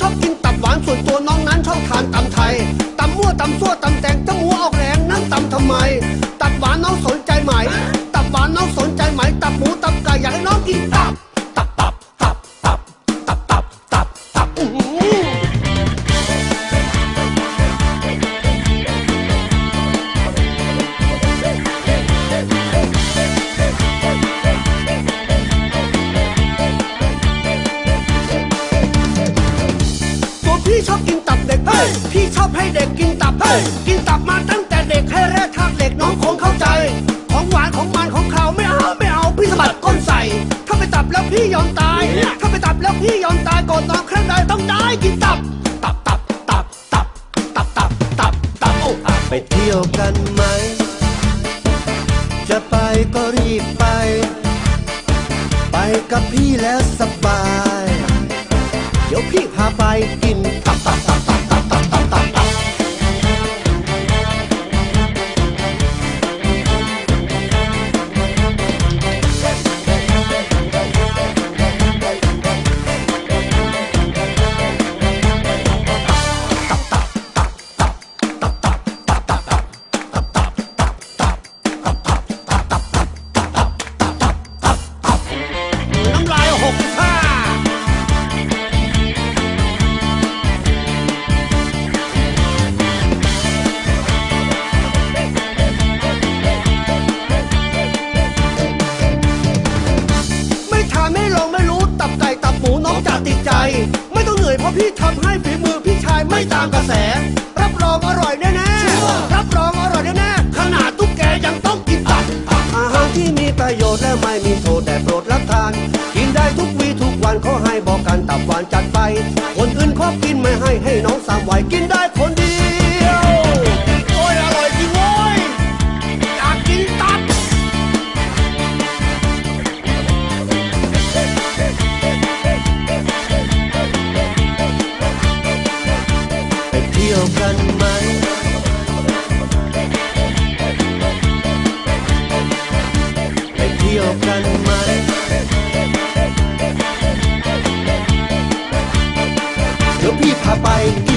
ชอบกินตับหวานส่วนตัวน้องนั้นชอบทานตำไทยตำมั่วตำซั่ว พี่ชอบกินตับเด็กเฮ้ยพี่ชอบให้เด็กกินตับเฮ้ยกินตับมาตั้งแต่เด็กให้แร่ธาตุเหล็กน้องคงเข้าใจ ของหวานของมันของเขาไม่เอาไม่เอาพี่สะบัดก้นใส่ ถ้าไปตับแล้วพี่ยอมตาย ถ้าไปตับแล้วพี่ยอมตายก่อนนอนครั้งใดต้องได้กินตับ ตับตับตับตับตับตับตับตับโอ้ไปเที่ยวกันไหม จะไปก็รีบไป ไปกับพี่แล้วสบาย เดี๋ยวพี่พาไป ไม่ต้องเหนื่อยเพราะพี่ทำให้ฝีมือพี่ชายไม่ตามกระแส รับรองอร่อยแน่ๆรับรองอร่อยแน่ๆขนาดตุ๊กแกยังต้องกินตับอาหารที่มีประโยชน์และไม่มีโทษแต่โปรดรับทาน กินได้ทุกวีทุกวันขอให้บอกกันตับหวานจัดไป คนอื่นขอกินไม่ให้ให้น้องสามวัยกิน rapaz